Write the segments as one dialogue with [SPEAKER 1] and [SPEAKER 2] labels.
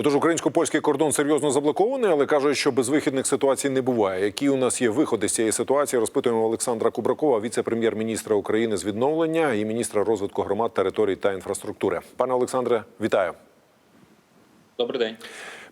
[SPEAKER 1] Отож, українсько-польський кордон серйозно заблокований, але кажуть, що безвихідних ситуацій не буває. Які у нас є виходи з цієї ситуації? Розпитуємо Олександра Кубракова, віце-прем'єр-міністра України з відновлення і міністра розвитку громад, територій та інфраструктури. Пане Олександре, вітаю.
[SPEAKER 2] Добрий день.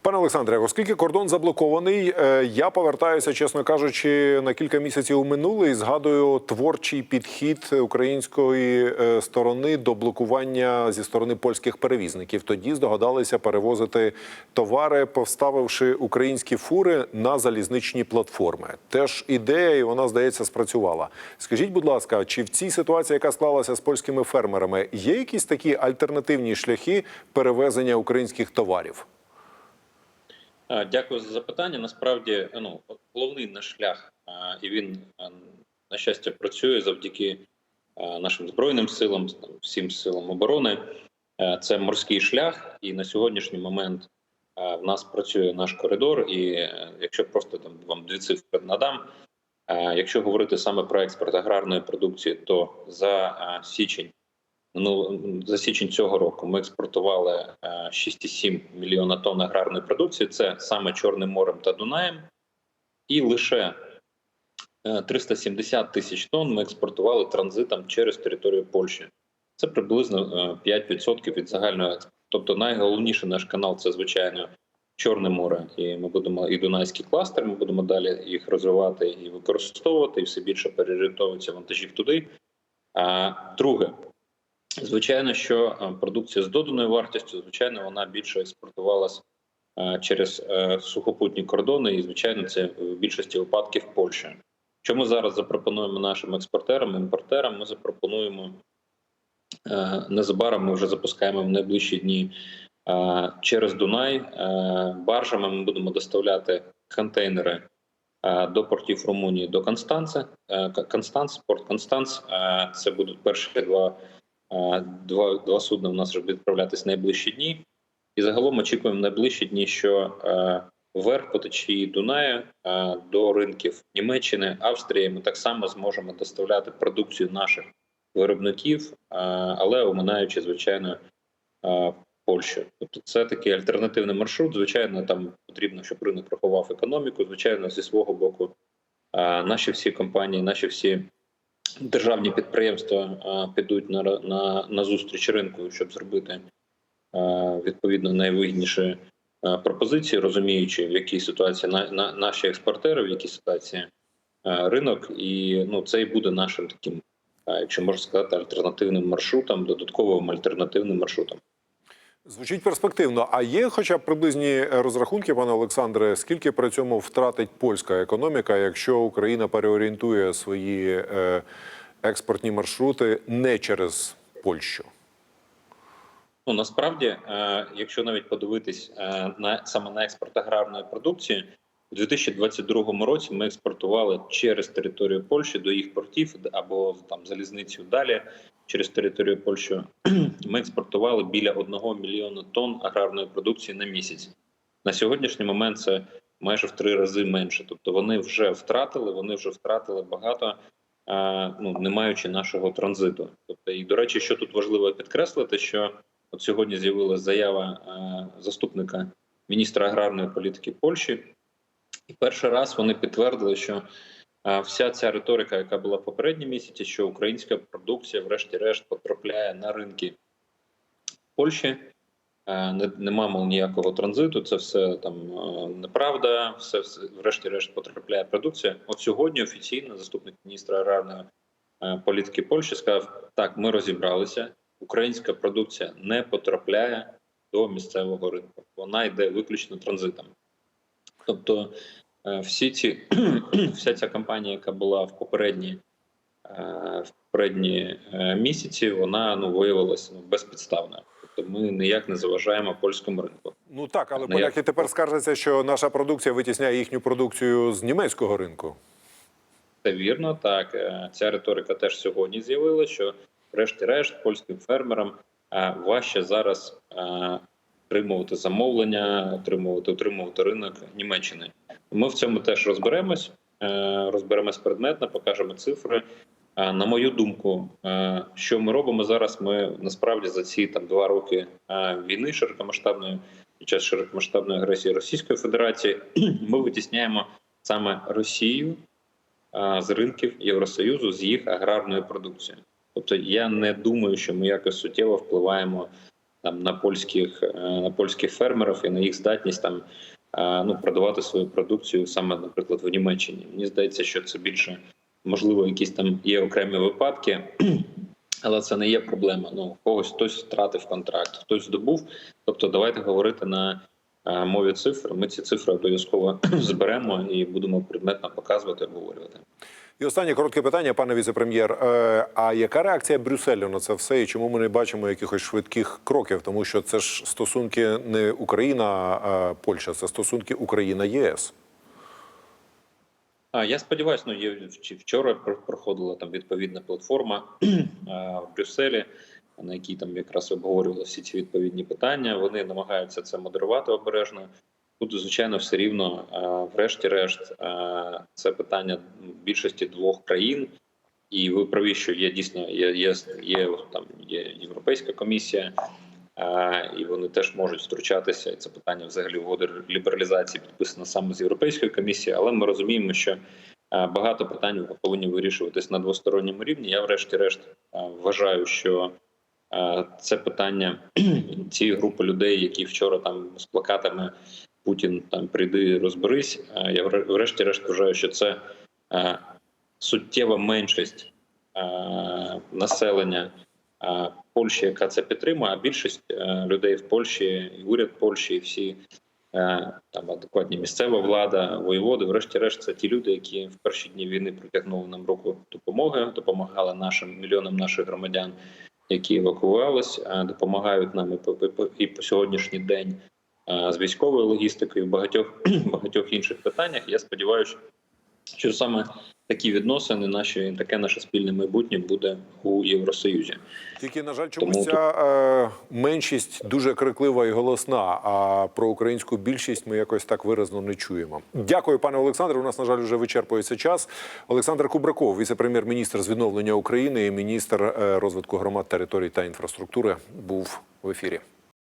[SPEAKER 1] Пане Олександре, оскільки кордон заблокований, е, я повертаюся, чесно кажучи, на кілька місяців у минуле і згадую творчий підхід української е, сторони до блокування зі сторони польських перевізників. Тоді здогадалися перевозити товари, поставивши українські фури на залізничні платформи. Теж ідея, і вона здається спрацювала. Скажіть, будь ласка, чи в цій ситуації, яка склалася з польськими фермерами, є якісь такі альтернативні шляхи перевезення українських товарів?
[SPEAKER 2] Дякую за запитання. Насправді, ну головний наш шлях, і він на щастя працює завдяки нашим збройним силам, всім силам оборони. Це морський шлях, і на сьогоднішній момент в нас працює наш коридор. І е, якщо просто там вам дві цифри надам. Якщо говорити саме про експорт аграрної продукції, то за січень Ну, за січень цього року ми експортували е, 6,7 мільйона тонн аграрної продукції. Це саме Чорним морем та Дунаєм, і лише е, 370 тисяч тонн ми експортували транзитом через територію Польщі. Це приблизно е, 5% від загального експорту. Тобто, найголовніший наш канал це звичайно Чорне море, і ми будемо і Дунайський кластер. Ми будемо далі їх розвивати і використовувати, і все більше переорієнтовується вантажів туди. А друге, Звичайно, що е, продукція з доданою вартістю, звичайно, вона більше експортувалась е, через е, сухопутні кордони, і звичайно, це в більшості випадків Польща. Що ми зараз запропонуємо нашим експортерам, імпортерам? Ми запропонуємо незабаром. Ми вже запускаємо в найближчі дні через Дунай. Баржами ми будемо доставляти контейнери до портів Румунії до Констанца. Констанц, порт Констанц. Це будуть перші два. Два два судна у нас будуть відправлятися найближчі дні, і загалом очікуємо найближчі дні, що е, вверх по течії Дунаю е, до ринків Німеччини, Австрії ми так само зможемо доставляти продукцію наших виробників, е, але оминаючи звичайно е, Польщу. Тобто, це такий альтернативний маршрут. Звичайно, там потрібно, щоб ринок рахував економіку. Звичайно, зі свого боку, е, наші всі компанії, наші всі державні підприємства підуть на на, на зустріч ринку, щоб зробити відповідно найвигідніші пропозиції, розуміючи, в якій ситуації на, на наші експортери, в якій ситуації ринок, і ну це і буде нашим таким, якщо можна сказати, альтернативним маршрутом, додатковим альтернативним маршрутом.
[SPEAKER 1] Звучить перспективно. А є, хоча б приблизні розрахунки, пане Олександре, скільки при цьому втратить польська економіка, якщо Україна переорієнтує свої е, експортні маршрути не через Польщу?
[SPEAKER 2] Ну насправді, е, якщо навіть подивитись е, на саме на експорт аграрної продукції, у 2022 році ми експортували через територію Польщі до їх портів або там залізницю далі через територію Польщі. Ми експортували біля 1 мільйона тонн аграрної продукції на місяць. На сьогоднішній момент це майже в три рази менше. Тобто вони вже втратили, вони вже втратили багато, ну не маючи нашого транзиту. Тобто, і до речі, що тут важливо підкреслити, що от сьогодні з'явилася заява заступника міністра аграрної політики Польщі, і перший раз вони підтвердили, що вся ця риторика, яка була в попередні місяці, що українська продукція, врешті-решт, потрапляє на ринки Польщі. Нема мов ніякого транзиту, це все там неправда. Все, все врешті-решт потрапляє продукція. От сьогодні офіційно заступник міністра аграрної політики Польщі сказав: так, ми розібралися. Українська продукція не потрапляє до місцевого ринку. Вона йде виключно транзитом. Тобто всі ці вся ця кампанія, яка була в попередні в попередні місяці, вона ну виявилася ну, безпідставною. Тобто ми ніяк не заважаємо польському ринку.
[SPEAKER 1] Ну так, але ніяк... поляки тепер скаржаться, що наша продукція витісняє їхню продукцію з німецького ринку.
[SPEAKER 2] Це вірно, так ця риторика теж сьогодні з'явилася, що, врешті-решт, польським фермерам важче зараз отримувати замовлення, отримувати отримувати ринок Німеччини. Ми в цьому теж розберемось. Розберемось предметно, покажемо цифри. На мою думку, що ми робимо зараз? Ми насправді за ці там два роки війни широкомасштабної під час широкомасштабної агресії Російської Федерації, ми витісняємо саме Росію з ринків Євросоюзу з їх аграрною продукцією. Тобто я не думаю, що ми якось суттєво впливаємо там на польських е, на польських фермерів і на їх здатність там е, ну продавати свою продукцію саме, наприклад, в Німеччині. Мені здається, що це більше можливо, якісь там є окремі випадки, але це не є проблема. Ну когось хтось втратив контракт, хтось здобув. Тобто, давайте говорити на е, мові цифр. Ми ці цифри обов'язково зберемо і будемо предметно показувати, обговорювати.
[SPEAKER 1] І останнє коротке питання, пане віцепрем'єр. Е, А яка реакція Брюсселю на це все? І чому ми не бачимо якихось швидких кроків? Тому що це ж стосунки не Україна, а Польща, це стосунки Україна ЄС.
[SPEAKER 2] Я сподіваюся, ну є вчора проходила там відповідна платформа в Брюсселі, на якій там якраз обговорювали всі ці відповідні питання. Вони намагаються це модерувати обережно. Тут, звичайно, все рівно, врешті-решт, це питання більшості двох країн. І ви праві, що є дійсно є, є, є там є Європейська комісія, а, і вони теж можуть втручатися. Це питання взагалі угоди лібералізації підписано саме з Європейською комісією, але ми розуміємо, що багато питань повинні вирішуватись на двосторонньому рівні. Я, врешті-решт, вважаю, що це питання цієї групи людей, які вчора там з плакатами Путін там прийди, розберись. Я врешті-решт вважаю, що це суттєва меншість населення Польщі, яка це підтримує, а більшість людей в Польщі, і уряд Польщі, і всі там адекватні місцева влада, воєводи, врешті-решт, це ті люди, які в перші дні війни протягнули нам руку допомоги, допомагали нашим мільйонам наших громадян, які евакуювались, е, допомагають нам і по сьогоднішній день е, з військовою логістикою, в багатьох багатьох інших питаннях. Я сподіваюся, що саме такі відносини, наші таке наше спільне майбутнє буде у Євросоюзі.
[SPEAKER 1] Тільки, на жаль, чомусь
[SPEAKER 2] Тому
[SPEAKER 1] ця е, меншість дуже криклива і голосна. А про українську більшість ми якось так виразно не чуємо. Дякую, пане Олександре. У нас, на жаль, вже вичерпується час. Олександр Кубраков, віце-прем'єр-міністр з відновлення України і міністр е, розвитку громад, територій та інфраструктури, був в ефірі.